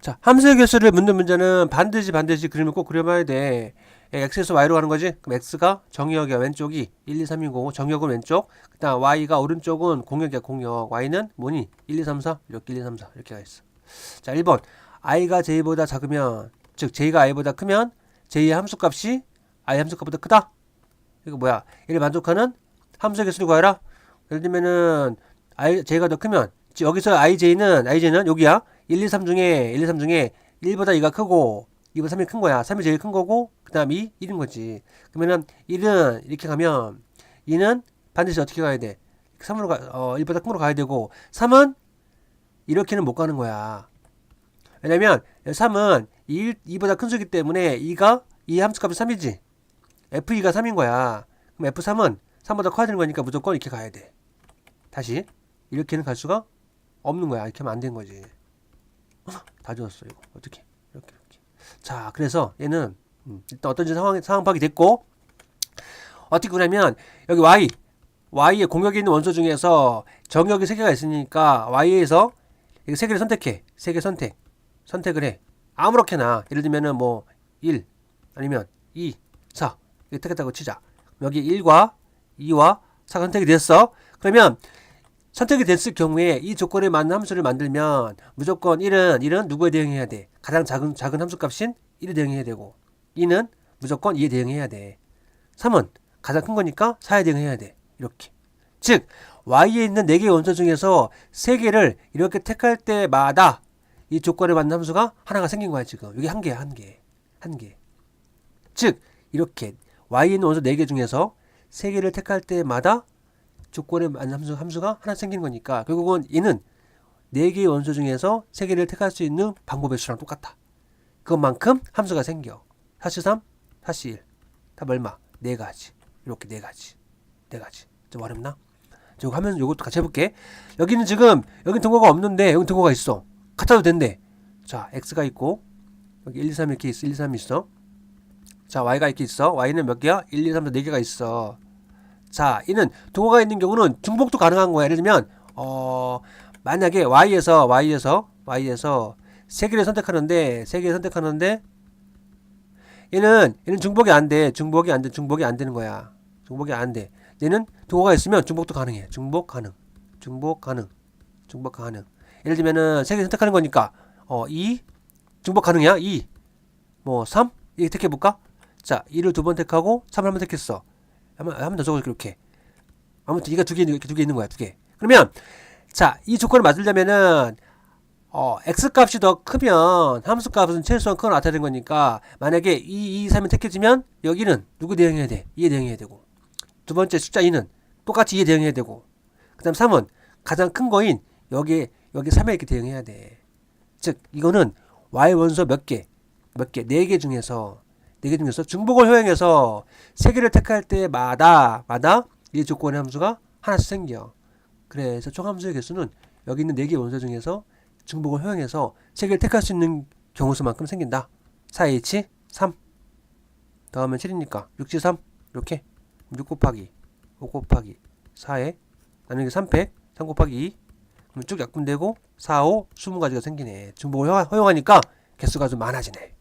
자, 함수의 개수를 묻는 문제는 반드시 반드시 그림을 꼭 그려봐야 돼. 예, x에서 y로 가는 거지? 그럼 x가 정역이야. 왼쪽이 1, 2, 3이고 정역은 왼쪽. 그 다음 y가 오른쪽은 공역이야. 공역. y는 뭐니? 1, 2, 3, 4. 이렇게 1, 2, 3, 4. 이렇게 가 있어. 자, 1번. i가 j보다 작으면 즉 j가 i보다 크면 j의 함수값이 i 함수값보다 크다. 이거 뭐야? 이를 만족하는 함수의 개수를 구하라. 예를 들면은 i j가 더 크면 지- 여기서 ij는 ij는 여기야. 1, 2, 3 중에 1, 2, 3 중에 1보다 2가 크고 2보다 3이 큰 거야. 3이 제일 큰 거고 그 다음 2 1인 거지. 그러면은 1은 이렇게 가면 2는 반드시 어떻게 가야 돼? 3으로 가, 어, 1보다 큰 거로 가야 되고 3은 이렇게는 못 가는 거야. 왜냐면 3은 2, 2보다 큰 수기 때문에 2가 2 함수값이 3이지. F2가 3인 거야. 그럼 F3은 3보다 커야 되는 거니까 무조건 이렇게 가야 돼. 다시 이렇게는 갈 수가 없는 거야. 이렇게 하면 안된 거지. 다 지웠어 이거. 어떻게 이렇게 이렇게. 자 그래서 얘는 음, 일단 어떤지 상황 상황 파악이 됐고 어떻게 그러냐면 여기 y y의 공역에 있는 원소 중에서 정역이 세 개가 있으니까 y에서 이세 개를 선택해. 세 개 선택. 선택을 해. 아무렇게나. 예를 들면은 뭐 1 아니면 2 4 이렇게 택했다고 치자. 여기 1과 2와 4가 선택이 됐어. 그러면 선택이 됐을 경우에 이 조건에 맞는 함수를 만들면 무조건 1은 1은 누구에 대응해야 돼? 가장 작은 작은 함수 값인 1에 대응해야 되고 2는 무조건 2에 대응해야 돼. 3은 가장 큰 거니까 4에 대응해야 돼. 이렇게. 즉 y에 있는 4개의 원소 중에서 3개를 이렇게 택할 때마다 이 조건에 맞는 함수가 하나가 생긴 거야, 지금. 여기 한 개야, 한 개. 한 개. 즉 이렇게 y에 있는 원소 4개 중에서 3개를 택할 때마다 조건에 맞는 함수, 함수가 하나 생기는 거니까 결국은 얘는 네 개의 원소 중에서 세 개를 택할 수 있는 방법의 수랑 똑같아. 그것만큼 함수가 생겨. 4시 3, 4시 1. 답 얼마? 네 가지. 이렇게 네 가지. 네 가지. 좀 어렵나? 저 화면 요것도 같이 해볼게. 여기는 지금 여기 등호가 없는데 여기 등호가 있어. 같아도 된대. 자, x가 있고 여기 1, 2, 3 이렇게 있어. 1, 2, 3 있어. 자, y가 이렇게 있어. y는 몇 개야? 1, 2, 3, 4, 4개가 있어. 자, 이는 동호가 있는 경우는 중복도 가능한 거야. 예를 들면 어 만약에 y에서 y에서 y에서 세 개를 선택하는데 세 개를 선택하는데 얘는 얘는 중복이 안 돼. 중복이 안 돼. 중복이 안 되는 거야. 중복이 안 돼. 얘는 동호가 있으면 중복도 가능해. 중복 가능. 중복 가능. 중복 가능. 예를 들면은 세 개 선택하는 거니까 어 2, 중복 가능이야. 2. 뭐 3? 이렇게 택해 볼까? 자, 2를 두 번 택하고 3을 한 번 택했어. 한번 한번 더 적어 이렇게. 아무튼 이가 두 개 이렇게 두 개 있는 거야 두 개. 그러면 자 이 조건을 맞으려면은 어 x 값이 더 크면 함수 값은 최소한 크거나 같아야 되는 거니까 만약에 2, 2, 3이 택해지면 여기는 누구 대응해야 돼? 2에 대응해야 되고 두 번째 숫자 2는 똑같이 2에 대응해야 되고 그 다음 3은 가장 큰 거인 여기 여기 3에 이렇게 대응해야 돼. 즉 이거는 y 원소 몇 개? 몇 개? 네 개 중에서 네개 중에서 중복을 허용해서 세 개를 택할 때마다 마다 이 조건의 함수가 하나씩 생겨. 그래서 총 함수의 개수는 여기 있는 네개 원소 중에서 중복을 허용해서 세 개를 택할 수 있는 경우 수만큼 생긴다. 4H 3 다음에 7이니까 6G 3 이렇게 6 곱하기 5 곱하기 4에 나누기 3팩 3 곱하기 2 그럼 쭉 약분되고 4, 5, 20가지가 생기네. 중복을 허용- 허용하니까 개수가 좀 많아지네.